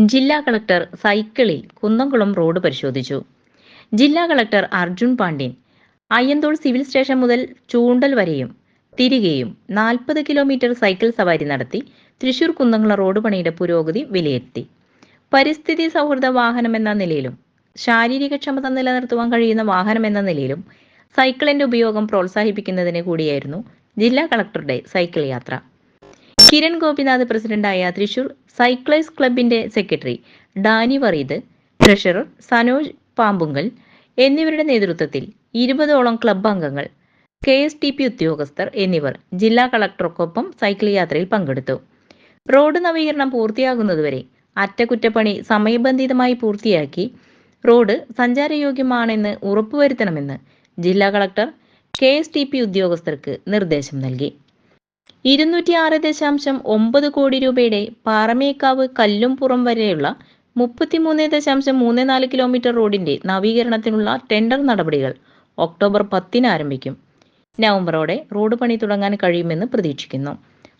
ജില്ലാ കളക്ടർ സൈക്കിളിൽ കുന്നംകുളം റോഡ് പരിശോധിച്ചു. ജില്ലാ collector Arjun Pandian Ayyanthole civil station മുതൽ ചൂണ്ടൽ വരെയും തിരികെയും നാൽപ്പത് കിലോമീറ്റർ സൈക്കിൾ സവാരി നടത്തി തൃശൂർ കുന്നംകുളം റോഡ് പണിയുടെ പുരോഗതി വിലയിരുത്തി. പരിസ്ഥിതി സൗഹൃദ വാഹനം എന്ന നിലയിലും ശാരീരിക ക്ഷമത നിലനിർത്തുവാൻ കഴിയുന്ന വാഹനം എന്ന നിലയിലും സൈക്കിളിന്റെ ഉപയോഗം പ്രോത്സാഹിപ്പിക്കുന്നതിന് കൂടിയായിരുന്നു ജില്ലാ കളക്ടറുടെ സൈക്കിൾ യാത്ര. കിരൺ ഗോപിനാഥ് പ്രസിഡന്റായ തൃശൂർ സൈക്ലൈസ് ക്ലബിന്റെ സെക്രട്ടറി ഡാനി വറീദ് ട്രഷറർ സനോജ് പാമ്പുങ്കൽ എന്നിവരുടെ നേതൃത്വത്തിൽ ഇരുപതോളം ക്ലബ് അംഗങ്ങൾ കെ എസ് ടി പി ഉദ്യോഗസ്ഥർ എന്നിവർ ജില്ലാ കളക്ടർക്കൊപ്പം സൈക്കിൾ യാത്രയിൽ പങ്കെടുത്തു. റോഡ് നവീകരണം പൂർത്തിയാകുന്നതുവരെ അറ്റകുറ്റപ്പണി സമയബന്ധിതമായി പൂർത്തിയാക്കി റോഡ് സഞ്ചാരയോഗ്യമാണെന്ന് ഉറപ്പുവരുത്തണമെന്ന് ജില്ലാ collector K S T P ഉദ്യോഗസ്ഥർക്ക് നിർദ്ദേശം നൽകി. ഇരുന്നൂറ്റി ആറ് ദശാംശം ഒമ്പത് കോടി രൂപയുടെ പാറമേക്കാവ് കല്ലുംപുറം വരെയുള്ള മുപ്പത്തിമൂന്ന് ദശാംശം മൂന്ന് നാല് കിലോമീറ്റർ റോഡിന്റെ നവീകരണത്തിനുള്ള ടെൻഡർ നടപടികൾ ഒക്ടോബർ പത്തിന് ആരംഭിക്കും. നവംബറോടെ റോഡ് പണി തുടങ്ങാൻ കഴിയുമെന്ന് പ്രതീക്ഷിക്കുന്നു.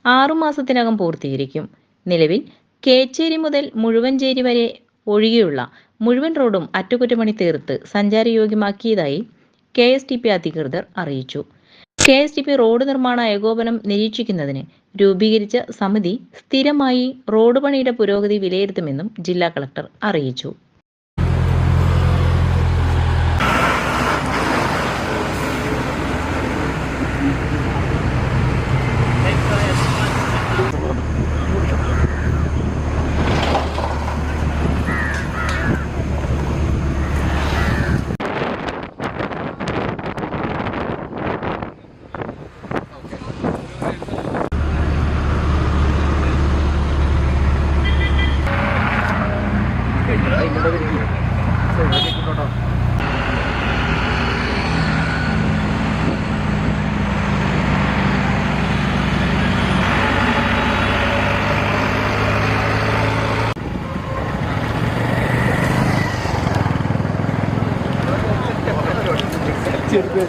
ആറുമാസത്തിനകം പൂർത്തീകരിക്കും. നിലവിൽ കേച്ചേരി മുതൽ മുഴുവൻചേരി വരെ ഒഴികെയുള്ള മുഴുവൻ റോഡും അറ്റകുറ്റപ്പണി തീർത്ത് സഞ്ചാരയോഗ്യമാക്കിയതായി കെ എസ് ടി പി അധികൃതർ അറിയിച്ചു. K S T P road നിർമ്മാണ ഏകോപനം നിരീക്ഷിക്കുന്നതിന് രൂപീകരിച്ച സമിതി സ്ഥിരമായി റോഡ് പണിയുടെ പുരോഗതി വിലയിരുത്തുമെന്നും ജില്ലാ കളക്ടർ അറിയിച്ചു. ചെറുപ്പം